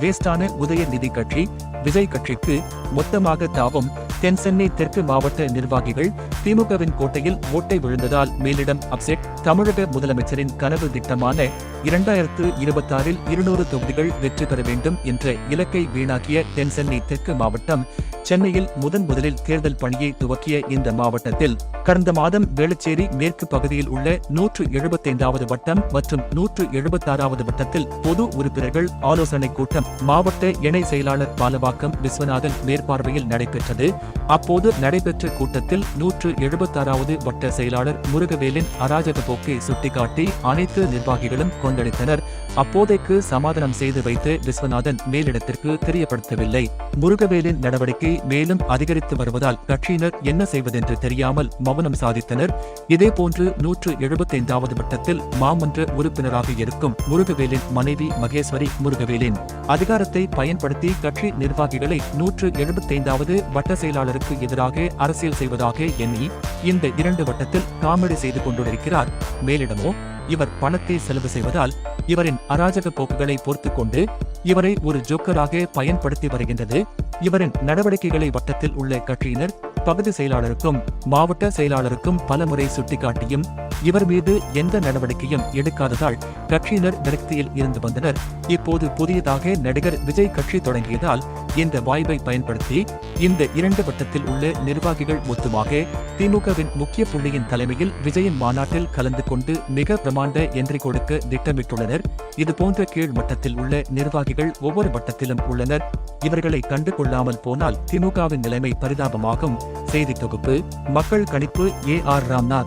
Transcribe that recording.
வேஸ்டான உதயநிதி கட்சி விஜய் கட்சிக்கு மொத்தமாக தாவும் தென்சென்னை தெற்கு மாவட்ட நிர்வாகிகள் திமுகவின் கோட்டையில் ஓட்டை விழுந்ததால் மேலிடம் அப்செட் தமிழக முதலமைச்சரின் கனவு திட்டமான இரண்டாயிரத்து இருபத்தாறில் இருநூறு தொகுதிகள் வெற்றி பெற வேண்டும் என்ற இலக்கை வீணாக்கிய தென்சென்னை தெற்கு மாவட்டம் சென்னையில் முதன் முதலில் தேர்தல் பணியை துவக்கிய இந்த மாவட்டத்தில் கடந்த மாதம் வேளச்சேரி மேற்கு பகுதியில் உள்ள நூற்று எழுபத்தைந்தாவது வட்டம் மற்றும் நூற்று எழுபத்தாறாவது வட்டத்தில் பொது உறுப்பினர்கள் ஆலோசனைக் கூட்டம் மாவட்ட இணை செயலாளர் பாலவாக்கம் விஸ்வநாதன் மேற்பார்வையில் நடைபெற்றது. அப்போது நடைபெற்ற கூட்டத்தில் நூற்று எழுபத்தாறாவது வட்ட செயலாளர் முருகவேலின் அராஜக போக்கை சுட்டிக்காட்டி அனைத்து நிர்வாகிகளும் கொந்தளித்தனர். அப்போதைக்கு சமாதானம் செய்து வைத்து விஸ்வநாதன் மேலிடத்திற்கு தெரியப்படுத்தவில்லை. முருகவேலின் நடவடிக்கை மேலும் அதிகரித்து வருவதால் கட்சியினர் என்ன செய்வதென்று தெரியாமல் மௌனம் சாதித்தனர். இதேபோன்று நூற்று எழுபத்தைந்தாவது வட்டத்தில் மாமன்ற உறுப்பினராக இருக்கும் முருகவேலின் மனைவி மகேஸ்வரி முருகவேலின் அதிகாரத்தை பயன்படுத்தி கட்சி நிர்வாகிகளை நூற்று எழுபத்தைந்தாவது வட்ட செயலாளருக்கு எதிராக அரசியல் செய்வதாக எண்ணி இந்த இரண்டு வட்டத்தில் காமெடி செய்து கொண்டிருக்கிறார். மேலிடமோ இவர் பணத்தை செலவு செய்வதால் இவரின் அராஜக போக்குகளை பொறுத்து கொண்டு இவரை ஒரு ஜோக்கராக பயன்படுத்தி வருகின்றது. இவரின் நடவடிக்கைகளை வட்டத்தில் உள்ள கட்சியினர் பகுதி செயலாளருக்கும் மாவட்ட செயலாளருக்கும் பலமுறை சுட்டிக்காட்டியும் இவர் மீது எந்த நடவடிக்கையும் எடுக்காததால் கட்சியினர் விரக்தியில் இருந்து வந்தனர். இப்போது புதியதாக நடிகர் விஜய் கட்சி தொடங்கியதால் இந்த வாய்ப்பை பயன்படுத்தி இந்த இரண்டு வட்டத்தில் உள்ள நிர்வாகிகள் மொத்தமாக திமுகவின் முக்கிய புள்ளியின் தலைமையில் விஜயின் மாநாட்டில் கலந்து கொண்டு மிக பிரமாண்ட என்ட்ரி கொடுக்க திட்டமிட்டுள்ளனர். இது போன்ற கீழ் மட்டத்தில் உள்ள நிர்வாகிகள் ஒவ்வொரு வட்டத்திலும் உள்ளனர். இவர்களை கண்டு கொள்ளாமல் போனால் திமுகவின் நிலைமை பரிதாபமாகும். செய்தி தொகுப்பு மக்கள் கணிப்பு ஏ ஆர் ராம்நாத்.